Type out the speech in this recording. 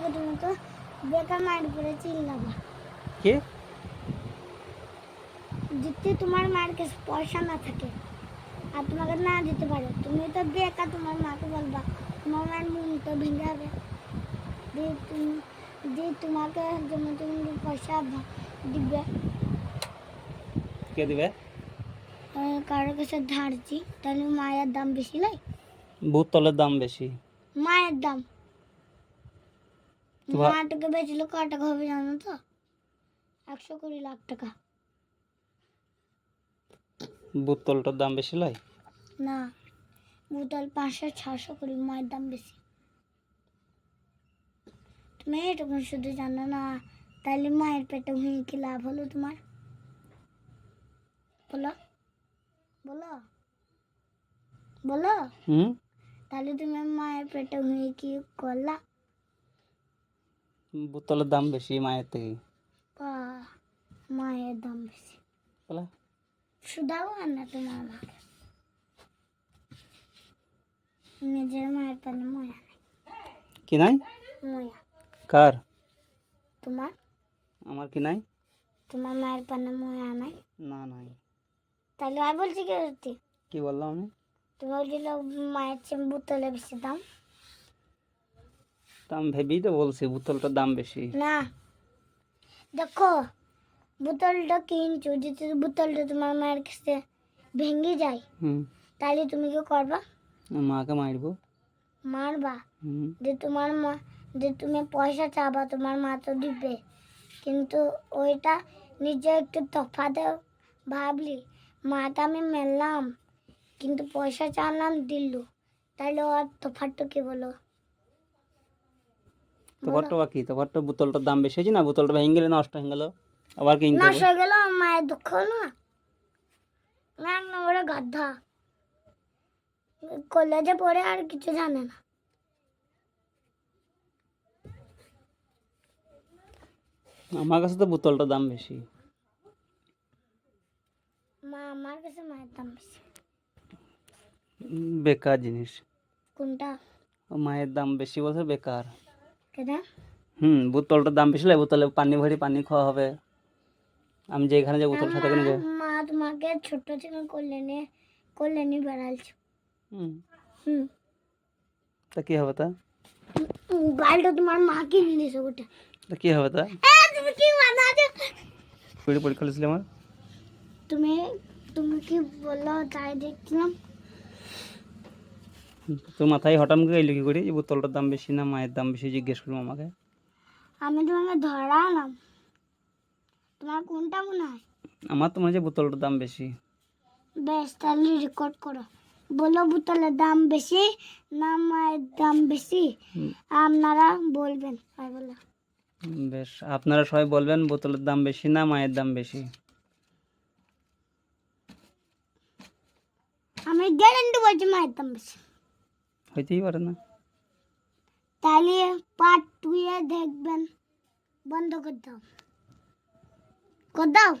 থেকে তুমি তো বেকার মায়ের উপরে চিল্লাবা। কে? যদি তোমার মায়ের কাছে পয়সা না থাকে আর তোমাকে না দিতে পারে তুমি তো বেকার তোমার মাকে বলবা তোমার মায়ের মন তো ভেঙে যাবে। দিয়ে তুমি দিয়ে তোমাকে জন্য তুমি পয়সা দিবে। কে দিবে? কারোর কাছে ধারছি তাহলে মায়ের দাম বেশি নয় বোতলের দাম বেশি। মায়ের দাম। তোমার- বেচলে ক টাকা হবে জানো তো? একশো কুড়ি লাখ টাকা। বোতলটার দাম বেশি লয়? না বোতল পাঁচশো ছশো কুড়ি মায়ের দাম বেশি। তুমি এটুকু শুধু জানো না তাহলে মায়ের পেটে হুঁয়ে কি লাভ হলো তোমার? বলো বলো বলো। হুম? তাহলে তুমি মায়ের পেটে হুঁয়ে কি করলা? বোতলের দাম বেশি মায়ের থেকে? মায়ের দাম বেশি। বলা। শুধাও আর না তোমার আমাকে? নিজের মায়ের পানে ময়া কি নাই? ময়া। কার? তোমার? আমার কি নাই? তোমার মায়ের পানে ময়া নাই? না নাই। তাহলে আর বলছি কি কি বললাম আমি? তুমি বলছিল মায়ের চেয়ে বোতলে বেশি দাম। দাম ভেবেই তো বলছি বোতলটার দাম বেশি। না দেখো বোতলটা কিনছো যদি বোতলটা তোমার মায়ের কাছে ভেঙে যায় হুম। তাহলে তুমি কি করবা? মাকে মারবো। মারবা? যে তোমার মা যে তুমি পয়সা চাবা তোমার মা তো দিবে। কিন্তু ওইটা নিজে একটু তফাতে ভাবলি মাটা আমি মেললাম কিন্তু পয়সা চালাম দিল। তাহলে ওর তফাতটা কি বলো? তো কি তোমার তো বোতলটার দাম বেশি হয়েছে না? বোতলটা ভেঙে গেলে নষ্ট হয়ে গেল। আবার কিনতে নষ্ট হয়ে গেল আমার মায়ের দুঃখ না না এক নম্বরে গাধা কলেজে পড়ে আর কিছু জানে না। আমার কাছে তো বোতলটার দাম বেশি। মা আমার কাছে মায়ের দাম বেশি। বেকার জিনিস। কোনটা? মায়ের দাম বেশি বলছে বেকার। হুম বোতলটার দাম বেশি লাগে বোতলে পানি ভরি পানি খাওয়া হবে। আমি যে এখানে যে বোতল সাথে করে নেব মা তোমাকে ছোট থেকে করলে নিয়ে করলে নিয়ে বেড়ালছো হুম। হুম। তা কি হবে তা? মোবাইলটা তোমার মা কিনে দিয়েছে ওটা? তা কি হবে তা? এ, তুমি কি বানাচ্ছো পড়ে পরীক্ষা লিখছিলে আমার। তুমি তুমি কি বলল তাই দেখছিলাম। তোর মাথায় হঠাৎ করে এলো কি করে? যে বোতলটার দাম বেশি না মায়ের দাম বেশি জিজ্ঞেস করলাম আমাকে। আমি তোমাকে ধরালাম। তোমার কোনটা মনে হয়? আমার তো মনে হচ্ছে বোতলটার দাম বেশি। বেশ তাহলে রেকর্ড করো। বলো বোতলের দাম বেশি না মায়ের দাম বেশি? আপনারা বলবেন আর বলো। বেশ আপনারা সবাই বলবেন বোতলের দাম বেশি না মায়ের দাম বেশি। আমি গ্যারেন্টি বলছি মায়ের দাম বেশি। হইতেই পারে না। তাহলে পার্ট টু দেখবেন। বন্ধ করে দাও। করে দাও।